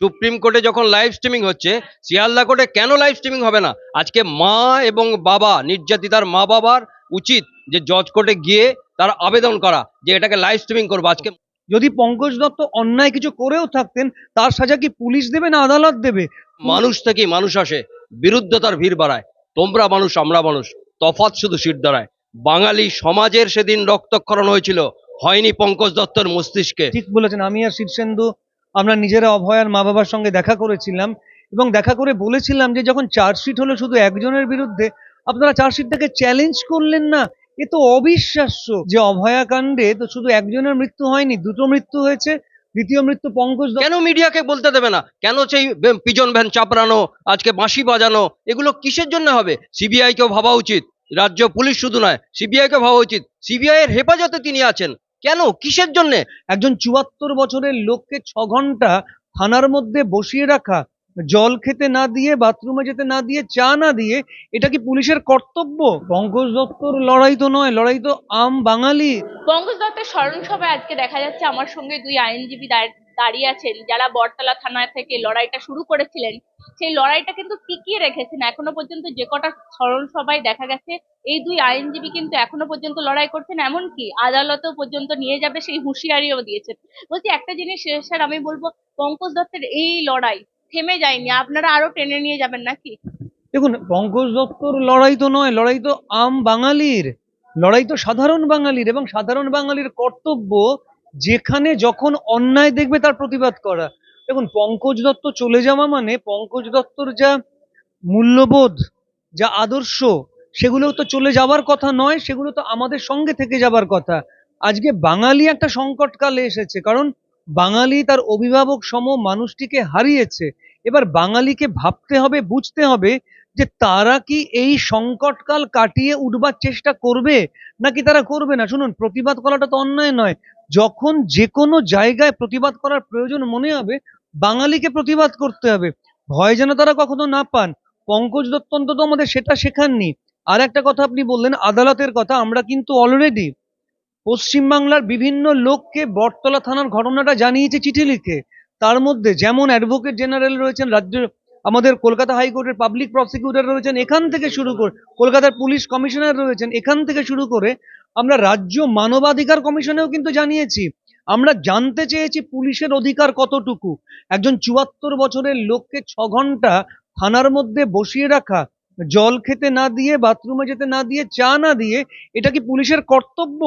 Supreme কোর্টে যখন live streaming হচ্ছে শিয়ালদা কোর্টে কেন লাইভ স্ট্রিমিং হবে না? আজকে মা এবং বাবা নির্যাতিতার মা বাবার উচিত যে জজ কোর্টে গিয়ে তার আবেদন করা যে এটাকে লাইভ স্ট্রিমিং করব। আজকে যদি পঙ্কজ দত্ত অন্যায় কিছু করেও থাকতেন তার সাজা কি পুলিশ দেবে না আদালত দেবে? মানুষ থেকেই মানুষ আসে বিরুদ্ধতার ভিড় বাড়ায়। তোমরা মানুষ আমরা মানুষ তফাৎ শুধু সিট দাঁড়ায়। বাঙালি সমাজের সেদিন রক্তক্ষরণ হয়েছিল হয়নি পঙ্কজ দত্তর মস্তিষ্কে। ঠিক বলেছেন আমি আর শীর্ষেন্দু আমরা নিজেরা অভয়ার মা বাবার সঙ্গে দেখা করেছিলাম এবং দেখা করে বলেছিলাম যে যখন চার্জশিট হলো শুধু একজনের বিরুদ্ধে, আপনারা চার্জশিটটাকে চ্যালেঞ্জ করলেন না? এ তো অবিশ্বাস্য যে অভয়াকাণ্ডে তো শুধু একজনের মৃত্যু হয়নি, দুটো মৃত্যু হয়েছে, দ্বিতীয় মৃত্যু পঙ্কজ কেন মিডিয়াকে বলতে দেবে না? কেন সেই পিজন ভ্যান চাপড়ানো, আজকে বাঁশি বাজানো, এগুলো কিসের জন্য হবে? সিবিআই কেও ভাবা উচিত। রাজ্য পুলিশ শুধু নয় সিবিআই কে ভাবা উচিত। সিবিআই এর হেফাজতে তিনি আছেন। কেন? কিসের জন্য? একজন চুয়াত্তর বছরের লোককে ছ ঘণ্টা থানার মধ্যে বসিয়ে রাখা, জল খেতে না দিয়ে, বাথরুমে যেতে না দিয়ে, চা না দিয়ে, এটা কি পুলিশের কর্তব্য? পঙ্কজ দত্তর লড়াই তো নয়, লড়াই তো আম বাঙালি পঙ্কজ দত্তের স্মরণ সভায় আজকে দেখা যাচ্ছে আমার সঙ্গে দুই আইনজীবী দাঁড়িয়ে আছেন, যারা বটতলা থানা থেকে লড়াইটা শুরু করেছিলেন, সেই লড়াইটা কিন্তু টিকিয়ে রেখেছেন। এখনও পর্যন্ত যে কটা স্মরণ সভায় দেখা গেছে, এই দুই আইনজীবী কিন্তু এখনও পর্যন্ত লড়াই করছেন। এমনকি আদালতেও পর্যন্ত নিয়ে যাবে সেই হুঁশিয়ারিও দিয়েছেন। বলছি একটা জিনিস স্যার, আমি বলব, পঙ্কজ দত্তের এই লড়াই থেমে যায়নি। আপনারা আরও টেনে নিয়ে যাবেন নাকি? দেখুন, পঙ্কজ দত্তর লড়াই তো নয়, লড়াই তো আম বাঙালির। লড়াই তো সাধারণ বাঙালির এবং সাধারণ বাঙালির কর্তব্য যেখানে যখন অন্যায় দেখবে তার প্রতিবাদ করা। দেখুন, পঙ্কজ দত্ত চলে যাওয়া মানে পঙ্কজ দত্তর যা মূল্যবোধ, যা আদর্শ, সেগুলো তো চলে যাবার কথা নয়, সেগুলো তো আমাদের সঙ্গে থেকে যাবার কথা। আজকে বাঙালি একটা সংকটকালে এসেছে, কারণ বাঙালি তার অভিভাবক সম মানুষটিকে হারিয়েছে। এবার বাঙালিকে ভাবতে হবে, বুঝতে হবে যে তারা কি এই সংকটকাল কাটিয়ে উঠবার চেষ্টা করবে? নাকি তারা করবে না? শুনুন, প্রতিবাদ করাটা তো অন্যায় নয়। যখন যে কোনো জায়গায় প্রতিবাদ করার প্রয়োজন মনে হবে, বাঙালিকে প্রতিবাদ করতে হবে। ভয় যেন তারা কখনো না পান। পঙ্কজ দত্ত তো আমাদের সেটা শেখাননি। আর একটা কথা আপনি বললেন, আদালতের কথা, আমরা কিন্তু অলরেডি পশ্চিমবাংলার বিভিন্ন লোককে বটতলা থানার ঘটনাটা জানিয়েছে চিঠি লিখে। তার মধ্যে যেমন অ্যাডভোকেট জেনারেল রয়েছেন, রাজ্য আমাদের কলকাতা হাইকোর্টের পাবলিক প্রসিকিউটর রয়েছেন, এখান থেকে শুরু করে কলকাতার পুলিশ কমিশনার রয়েছেন, এখান থেকে শুরু করে আমরা রাজ্য মানবাধিকার কমিশনেও কিন্তু জানিয়েছি। আমরা জানতে চেয়েছি পুলিশের অধিকার কতটুকু। একজন চুয়াত্তর বছরের লোককে ছ ঘণ্টা থানার মধ্যে বসিয়ে রাখা, জল খেতে না দিয়ে বাথরুমে যেতে না দিয়ে, চা না দিয়ে, এটা কি পুলিশের কর্তব্য?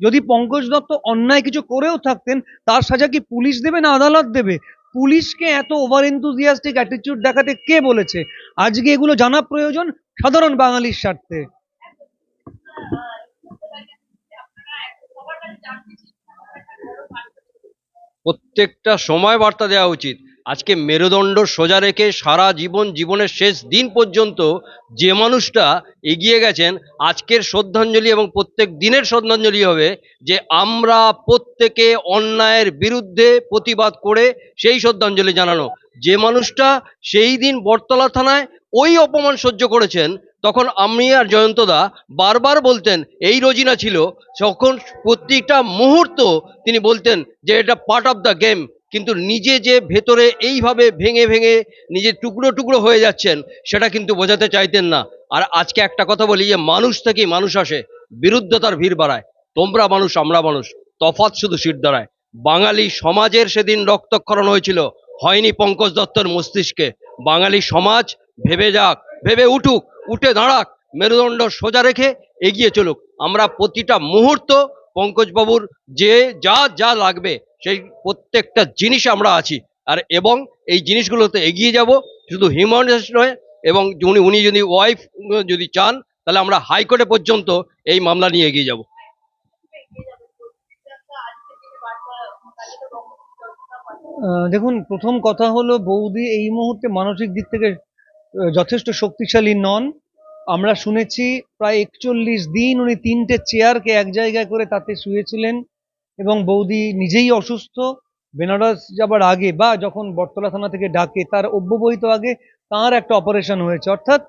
যদি পঙ্কজ দত্ত অন্যায় কিছু করেও থাকতেন, তার সাজা কি পুলিশ দেবে না আদালত দেবে? পুলিশকে এত ওভার এনথুজিয়াস্টিক অ্যাটিটিউড দেখাতে কে বলেছে? আজকে এগুলো জানা প্রয়োজন সাধারণ বাঙালির স্বার্থে। প্রত্যেকটা সময় বার্তা দেওয়া উচিত। আজকে মেরুদণ্ড সোজা রেখে সারা জীবন জীবনের শেষ দিন পর্যন্ত যে মানুষটা এগিয়ে গেছেন, আজকের শ্রদ্ধাঞ্জলি এবং প্রত্যেক দিনের শ্রদ্ধাঞ্জলি হবে যে আমরা প্রত্যেকে অন্যায়ের বিরুদ্ধে প্রতিবাদ করে সেই শ্রদ্ধাঞ্জলি জানানো। যে মানুষটা সেই দিন বটতলা থানায় ওই অপমান সহ্য করেছেন, তখন আমি আর জয়ন্তদা বারবার বলতেন, এই রোজিনা ছিল। তখন প্রত্যেকটা মুহূর্ত তিনি বলতেন যে এটা পার্ট অফ দ্য গেম কিন্তু নিজে যে ভেতরে এইভাবে ভেঙে ভেঙে নিজে টুকরো টুকরো হয়ে যাচ্ছেন, সেটা কিন্তু বোঝাতে চাইতেন না। আর আজকে একটা কথা বলি, যে মানুষ থেকেই মানুষ আসে, বিরুদ্ধতার ভিড় বাড়ায়। তোমরা মানুষ, আমরা মানুষ, তফাৎ শুধু সিট দাঁড়ায়। বাঙালি সমাজের সেদিন রক্তক্ষরণ হয়েছিল, হয়নি পঙ্কজ দত্তর মস্তিষ্কে। বাঙালি সমাজ ভেবে যাক, ভেবে উঠুক, উঠে দাঁড়াক, মেরুদণ্ড সোজা রেখে এগিয়ে চলুক। আমরা প্রতিটা মুহূর্ত পঙ্কজবাবুর যে যা যা লাগবে, সেই প্রত্যেকটা জিনিস আমরা আছি। আর এবং এই জিনিসগুলোতে এগিয়ে যাব, শুধু হিউম্যান নয়, এবং উনি উনি যদি ওয়াইফ যদি চান, তাহলে আমরা হাইকোর্টে পর্যন্ত এই মামলা নিয়ে এগিয়ে যাব। দেখুন, প্রথম কথা হলো বৌদি এই মুহূর্তে মানসিক দিক থেকে যথেষ্ট শক্তিশালী নন। আমরা শুনেছি প্রায় একচল্লিশ দিন উনি তিনটে চেয়ারকে এক জায়গায় করে তাতে শুয়েছিলেন এবং বৌদি নিজেই অসুস্থ। বেনারস যাবার আগে বা যখন বটতলা থানা থেকে ডাকে, তার অব্যবহিত আগে তার একটা অপারেশন হয়েছে। অর্থাৎ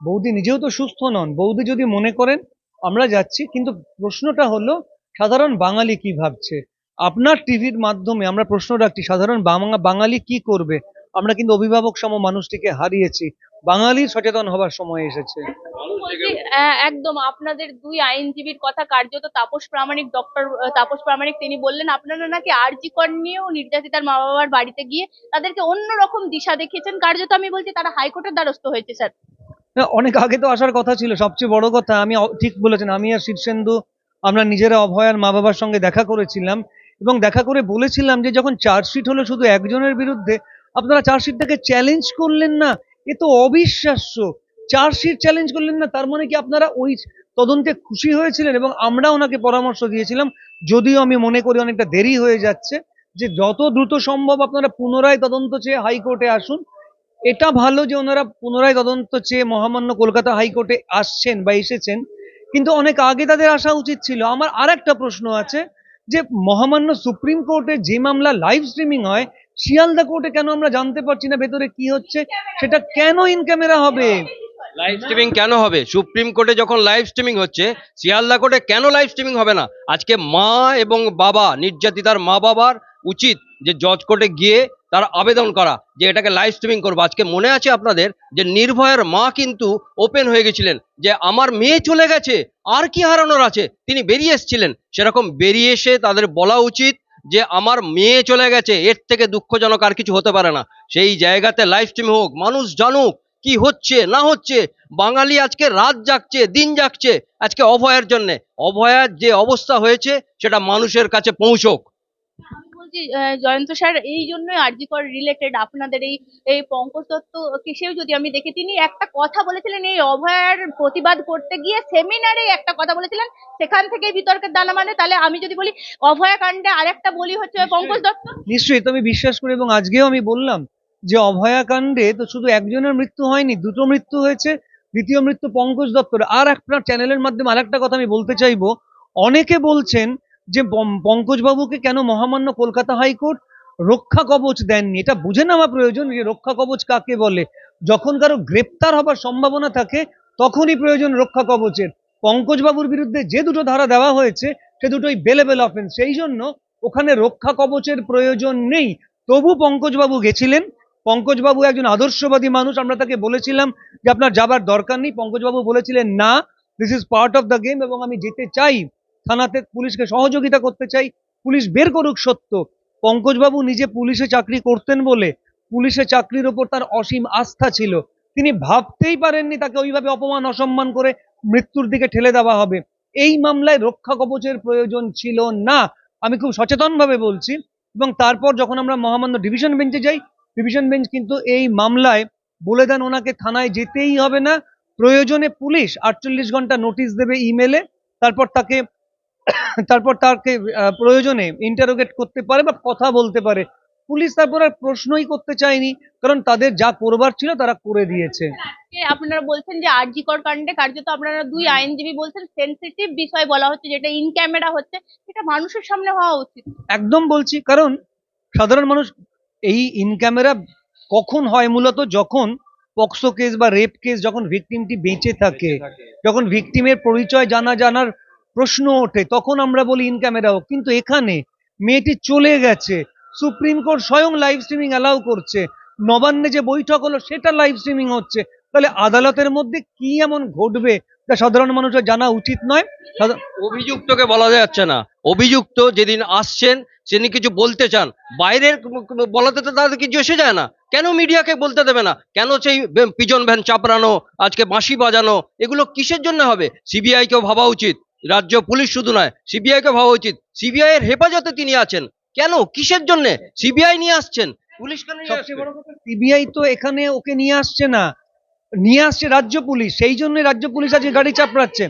বৌদি নিজেও তো সুস্থ নন। বৌদি যদি মনে করেন, আমরা যাচ্ছি, কিন্তু প্রশ্নটা হলো, সাধারণ বাঙালি কি ভাবছে? আপনার টিভির মাধ্যমে আমরা প্রশ্ন রাখছি, সাধারণ বাঙালি কি করবে? আমরা কিন্তু অভিভাবক সম মানুষটিকে হারিয়েছি। বাঙালির সচেতন হবার সময় এসেছে। একদম আপনাদের দুই আইনজীবীর কথা কার্যত তাপস প্রামাণিক ডক্টর তাপস প্রামাণিক তিনি বললেন আপনারা নাকি আরজিকর নিয়েও নির্যাতিতার মা বাবার বাড়িতে গিয়ে তাদেরকে অন্যরকম দিশা দেখিয়েছেন। কার্যত আমি বলছি তারা হাইকোর্টের দ্বারস্থ হয়েছে স্যার। অনেক আগে তো আসার কথা ছিল। সবচেয়ে বড় কথা আমি ঠিক বলেছেন আমি আর শীর্ষেন্দু আমরা নিজেরা অভয়ার মা বাবার সঙ্গে দেখা করেছিলাম এবং দেখা করে বলেছিলাম যে যখন চার্জশিট হলো শুধু একজনের বিরুদ্ধে আপনারা চার্জশিটটাকে চ্যালেঞ্জ করলেন না এ তো অবিশ্বাস্য। চার্জশিট চ্যালেঞ্জ করলেন না, তার মানে কি আপনারা ওই তদন্তে খুশি হয়েছিলেন এবং আমরা ওনাকে পরামর্শ দিয়েছিলাম, যদিও আমি মনে করি অনেকটা দেরি হয়ে যাচ্ছে, যে যত দ্রুত সম্ভব আপনারা পুনরায় তদন্ত চেয়ে হাইকোর্টে আসুন। এটা ভালো যে ওনারা পুনরায় তদন্ত চেয়ে মহামান্য কলকাতা হাইকোর্টে আসছেন বা এসেছেন, কিন্তু অনেক আগে তাদের আসা উচিত ছিল। আমার আর একটা প্রশ্ন আছে, যে মহামান্য সুপ্রিম কোর্টে যে মামলা লাইভ স্ট্রিমিং হয় শিয়ালদা কোর্টে কেন আমরা জানতে পারছি না ভেতরে কি হচ্ছে? সেটা কেন ইন ক্যামেরা হবে? লাইভ স্ট্রিমিং কেন হবে? সুপ্রিম কোর্টে যখন লাইভ স্ট্রিমিং হচ্ছে, শিয়ালদা কোর্টে কেন লাইভ স্ট্রিমিং হবে না? আজকে মা এবং বাবা, নির্যাতিতার মা বাবার উচিত যে জজ কোর্টে গিয়ে তার আবেদন করা, যে এটাকে লাইভ স্ট্রিমিং করব। আজকে মনে আছে আপনাদের যে নির্ভয়ের মা কিন্তু ওপেন হয়ে গেছিলেন, যে আমার মেয়ে চলে গেছে, আর কি হারানোর আছে? তিনি বেরিয়ে এসেছিলেন। সেরকম বেরিয়ে এসে তাদের বলা উচিত যে আমার মেয়ে চলে গেছে, এর থেকে দুঃখজনক আর কিছু হতে পারে না। সেই জায়গাতে লাইভ স্ট্রিম হোক, মানুষ জানুক কি হচ্ছে, না হচ্ছে, বাঙালি আজকে রাত জাগছে, দিন জাগছে, আজকে অভয়ের জন্যে। অভয়ার যে অবস্থা হয়েছে, সেটা মানুষের কাছে পৌঁছক। বলছি জয়ন্ত স্যার এই জন্যই আরজিকর রিলেটেড আপনাদের এই এই পঙ্কজ দত্ত কেসেও যদি আমি দেখি তিনি একটা কথা বলেছিলেন এই অভয়ার প্রতিবাদ করতে গিয়ে সেমিনারে একটা কথা বলেছিলেন সেখান থেকে বিতর্কের দানা মানে। তাহলে আমি যদি বলি অভয়া কাণ্ডে আরেকটা বলি হচ্ছে পঙ্কজ দত্ত নিশ্চয়ই তো আমি বিশ্বাস করি এবং আজকেও আমি বললাম যে অভয়াকাণ্ডে তো শুধু একজনের মৃত্যু হয়নি দুটো মৃত্যু হয়েছে দ্বিতীয় মৃত্যু পঙ্কজ দত্তর আর আপনার চ্যানেলের মাধ্যমে আর একটা কথা আমি বলতে চাইব অনেকে বলছেন যে পঙ্কজ বাবুকে কেন মহামান্য কলকাতা হাইকোর্ট রক্ষা কবচ দেননি? এটা বুঝে নেওয়া প্রয়োজন যে রক্ষা কবচ কাকে বলে। যখন কারও গ্রেপ্তার হবার সম্ভাবনা থাকে, তখনই প্রয়োজন রক্ষা কবচের। পঙ্কজ বাবুর বিরুদ্ধে যে দুটো ধারা দেওয়া হয়েছে, সে দুটোই বেলেবেল অফেন্স সেই জন্য ওখানে রক্ষা কবচের প্রয়োজন নেই। তবু পঙ্কজবাবু গেছিলেন। পঙ্কজবাবু একজন আদর্শবাদী মানুষ। আমরা তাকে বলেছিলাম যে আপনার যাবার দরকার নেই। পঙ্কজবাবু বলেছিলেন, না this is part of the game এবং আমি যেতে চাই। থানাতে পুলিশকে সহযোগিতা করতে চাই। পুলিশ বের করুক সত্য। পঙ্কজবাবু নিজে পুলিশে চাকরি করতেন বলে পুলিশে চাকরির ওপর তার অসীম আস্থা ছিল। তিনি ভাবতেই পারেননি তাকে ওইভাবে অপমান অসম্মান করে মৃত্যুর দিকে ঠেলে দেওয়া হবে। এই মামলায় রক্ষা কবচের প্রয়োজন ছিল না, আমি খুব সচেতনভাবে বলছি। এবং তারপর যখন আমরা মহামান্য ডিভিশন বেঞ্চে যাই, ডিভিশন বেঞ্চ কিন্তু এই মামলায় বলে দেন ওনাকে থানায় যেতেই হবে না। প্রয়োজনে পুলিশ আটচল্লিশ ঘণ্টা নোটিশ দেবে ইমেলে, তারপর তাকে তারপর তাকে প্রয়োজনে ইন্টারোগেট করতে পারে বা কথা বলতে পারে। পুলিশ তারপর আর প্রশ্নই করতে চায়নি কারণ তাদের যা করবার ছিল তারা করে দিয়েছে। আপনারা বলছেন যে আরজিকর কাণ্ডে কার্যত আপনারা দুই আইনজীবী বলছেন সেন্সিটিভ বিষয় বলা হচ্ছে যেটা ইন ক্যামেরা হচ্ছে সেটা মানুষের সামনে হওয়া উচিত। একদম বলছি কারণ সাধারণ মানুষ এই ইন ক্যামেরা কখন হয় মূলত? যখন পক্সো কেস বা রেপ কেস যখন ভিকটিমটি বেঁচে থাকে। যখন ভিকটিমের পরিচয় জানা জানার প্রশ্ন ওঠে, তখন আমরা বলি ইন ক্যামেরা হোক। কিন্তু এখানে মেয়েটি চলে গেছে। সুপ্রিম কোর্ট স্বয়ং লাইভ স্ট্রিমিং অ্যালাউ করছে। নবান্নে যে বৈঠক হলো, সেটা লাইভ স্ট্রিমিং হচ্ছে। তাহলে আদালতের মধ্যে কি এমন ঘটবে তা সাধারণ মানুষের জানা উচিত নয়? অভিযুক্তকে বলা যাচ্ছে না। অভিযুক্ত যেদিন আসছেন তিনি কিছু বলতে চান, বাইরের বলাতে তো তাদের কিছু এসে যায় না। কেন মিডিয়াকে বলতে দেবে না? কেন সেই পিজন ভ্যান চাপড়ানো, আজকে বাঁশি বাজানো, এগুলো কিসের জন্য হবে? সিবিআইকেও ভাবা উচিত। রাজ্য পুলিশ শুধু নয় সিবিআই কে ভাবা উচিত। সিবিআই এর হেফাজতে তিনি আছেন। কেন? কিসের জন্য? সিবিআই নিয়ে আসছেন। পুলিশ কেন সিবিআই তো এখানে ওকে নিয়ে আসছে না। নিয়ে আসছে রাজ্য পুলিশ। সেই জন্য রাজ্য পুলিশ আজকে গাড়ি চাপড়াচ্ছে।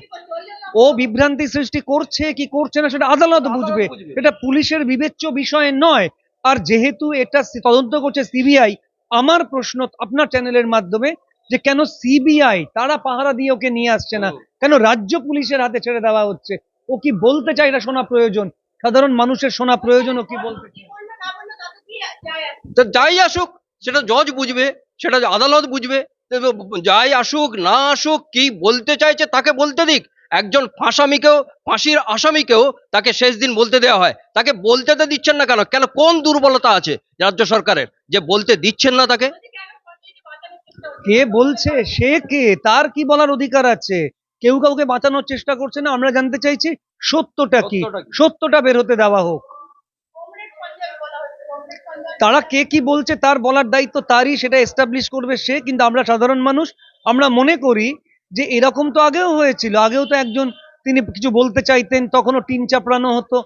ও বিভ্রান্তি সৃষ্টি করছে কি করছে না সেটা আদালত বুঝবে। এটা পুলিশের বিবেচ্য বিষয় নয়। আর যেহেতু এটা তদন্ত করছে সিবিআই আমার প্রশ্ন আপনার চ্যানেলের মাধ্যমে যে কেন সিবিআই তারা পাহারা দিয়ে ওকে নিয়ে আসছে না? কেন রাজ্য পুলিশের হাতে ছেড়ে দেওয়া হচ্ছে? ও কি বলতে চায় এটা শোনা প্রয়োজন? সাধারণ মানুষের শোনা প্রয়োজন ও কি বলতে চায়? যাই আসুক, সেটা জজ বুঝবে, সেটা আদালত বুঝবে যাই আসুক, না আসুক, কি বলতে চাইছে তাকে বলতে দিক। একজন ফাঁসামিকেও, ফাঁসির আসামিকেও তাকে শেষ দিন বলতে দেওয়া হয়। তাকে বলতে তো দিচ্ছেন না কেন? কেন কোন দুর্বলতা আছে রাজ্য সরকারের যে বলতে দিচ্ছেন না তাকে? কে বলছে? সে কে? তার কি বলার অধিকার আছে? কেউ কাউকে বাঁচানোর চেষ্টা করছে না আমরা জানতে চাইছি সত্যটা কি? সত্যটা বের হতে দেওয়া হোক। তারা কে কি বলছে তার বলার দায়িত্ব তারই সেটা এস্টাবলিশ করবে সে কিন্তু আমরা সাধারণ মানুষ আমরা মনে করি যে এরকম তো আগেও হয়েছিল আগেও তো একজন তিনি কিছু বলতে চাইতেন তখনও টিন চাপড়ানো হতো।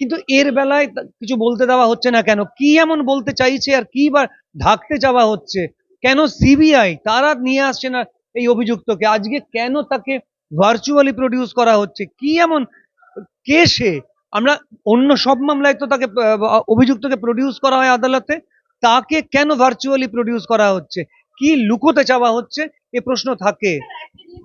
কিন্তু এর বেলায় কিছু বলতে দেওয়া হচ্ছে না কেন? কি এমন বলতে চাইছে আর কি বা ঢাকতে চাওয়া হচ্ছে? কেন সিবিআই তারা নিয়ে আসছে না এই অভিযুক্তকে? আজকে কেন তাকে ভার্চুয়ালি প্রডিউস করা হচ্ছে। কি এমন? কে সে? আমরা অন্য সব মামলায় তো তাকে অভিযুক্তকে প্রডিউস করা হয় আদালতে। তাকে কেন ভার্চুয়ালি প্রডিউস করা হচ্ছে? কি লুকোতে চাওয়া হচ্ছে? এ প্রশ্ন থাকে।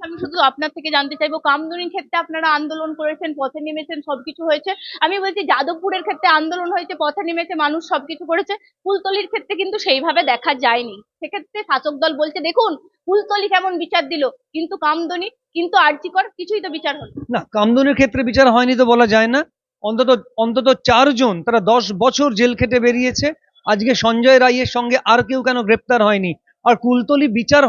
আমি শুধু আপনার থেকে জানতে চাইব, কামদুনির ক্ষেত্রে আপনারা আন্দোলন করেছেন, পথে নেমেছেন, সবকিছু হয়েছে। আমি বলছি, যাদবপুরের ক্ষেত্রে আন্দোলন হয়েছে, পথে নেমেছে, মানুষ সবকিছু করেছে। ফুলতলির ক্ষেত্রে কিন্তু সেইভাবে দেখা যায়নি। সেক্ষেত্রে শাসক দল বলছে, দেখুন ফুলতলি কেমন বিচার দিল? কিন্তু কামদনি কিন্তু আর্জিকর কিছুই তো বিচার হলো না। না কামদুনের ক্ষেত্রে বিচার হয়নি তো বলা যায় না। অন্তত অন্তত চারজন তারা দশ বছর জেল খেটে বেরিয়েছে। আজকে সঞ্জয় রায়ের সঙ্গে আর কেউ কেন গ্রেপ্তার হয়নি? আর কুলতলি বিচার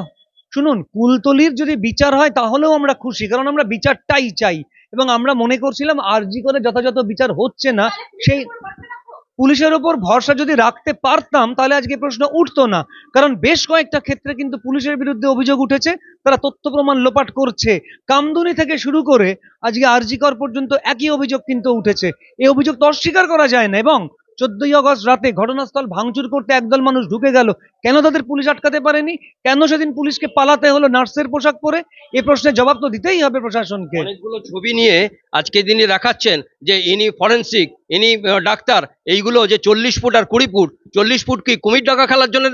শুনুন কুলতলির যদি বিচার হয় তাহলেও আমরা খুশি কারণ আমরা বিচারটাই চাই। এবং আমরা মনে করছিলাম আরজি করে যথাযথ বিচার হচ্ছে না সেই পুলিশের উপর ভরসা যদি রাখতে পারতাম, তাহলে আজকে প্রশ্ন উঠতো না। কারণ বেশ কয়েকটা ক্ষেত্রে কিন্তু পুলিশের বিরুদ্ধে অভিযোগ উঠেছে, তারা তথ্য প্রমাণ লোপাট করছে। কামদুনি থেকে শুরু করে আজকে আরজিকর পর্যন্ত একই অভিযোগ কিন্তু উঠেছে। এই অভিযোগ তো অস্বীকার করা যায় না এবং চোদ্দই আগস্ট রাতে ঘটনাস্থল ভাঙচুর করতে একদল মানুষ ঢুকে গেল। কেন তাদের পুলিশ আটকাতে পারেনি? কেন সেদিন পুলিশকে পালাতে হলো নার্সের পোশাক পরে? এ প্রশ্নের জবাব তো দিতেই হবে প্রশাসনকে। অনেকগুলো ছবি নিয়ে আজকে তিনি দেখাচ্ছেন যে ইনি ফরেন্সিক, ইনি ডাক্তার, এইগুলো যে চল্লিশ ফুট আর কুড়ি ফুট, চল্লিশ ফুট কি কুমির ডাকা খেলার জন্য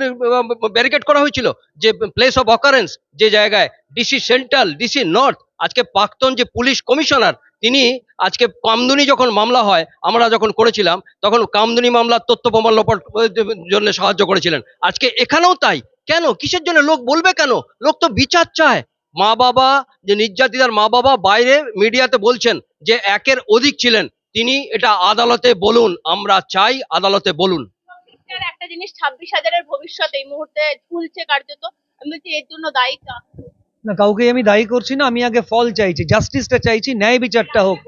ব্যারিকেড করা হয়েছিল? যে প্লেস অফ অকারেন্স যে জায়গায় ডিসি সেন্ট্রাল ডিসি নর্থ আজকে প্রাক্তন যে পুলিশ কমিশনার তিনি আজকে কামদুনি যখন মামলা হয়, আমরা যখন করেছিলাম, তখন কামদুনি মামলার তথ্য প্রমাণ লোপাট জন্য সাহায্য করেছিলেন। আজকে এখানেও তাই। কেন? কিসের জন্য? লোক বলবে কেন? লোক তো বিচার চায়। মা বাবা, যে নির্যাতিতার মা বাবা বাইরে মিডিয়াতে বলছেন যে একের অধিক ছিলেন, তিনি এটা আদালতে বলুন, আমরা চাই আদালতে বলুন। একটা জিনিস, ছাব্বিশ হাজারের ভবিষ্যৎ এই মুহূর্তে ঝুলছে কার্যত। আমি বলছি, এর জন্য দায়ী? না কাউকে আমি দায়ী করছি না, আমি আগে ফল চাইছি জাস্টিসটা চাইছি, ন্যায় বিচারটা হোক।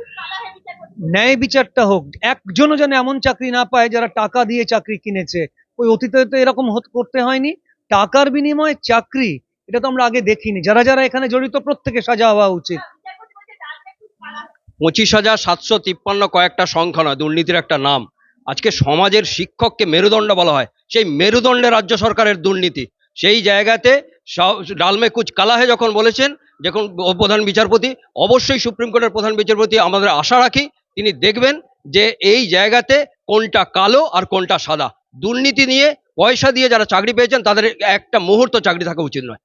ন্যায় বিচারটা হোক, একজনও যেন এমন চাকরি না পায় যারা টাকা দিয়ে চাকরি কিনেছে। ওই অতীতে তো এরকম করতে হয়নি। টাকার বিনিময়ে চাকরি, এটা তো আমরা আগে দেখিনি। যারা যারা এখানে জড়িত, প্রত্যেকে সাজা হওয়া উচিত। পঁচিশ হাজার সাতশো তিপ্পান্ন কয়েকটা সংখ্যা নয়, দুর্নীতির একটা নাম। আজকে সমাজের শিক্ষককে মেরুদণ্ড বলা হয়। সেই মেরুদণ্ডে রাজ্য সরকারের দুর্নীতি। সেই জায়গাতে ডালমে কুচ কালাহে যখন বলেছেন, যখন প্রধান বিচারপতি, অবশ্যই সুপ্রিম কোর্টের প্রধান বিচারপতি আমাদের আশা রাখি, তিনি দেখবেন যে এই জায়গাতে কোনটা কালো আর কোনটা সাদা। দুর্নীতি নিয়ে পয়সা দিয়ে যারা চাকরি পেয়েছেন, তাদের একটা মুহূর্ত চাকরি থাকা উচিত নয়।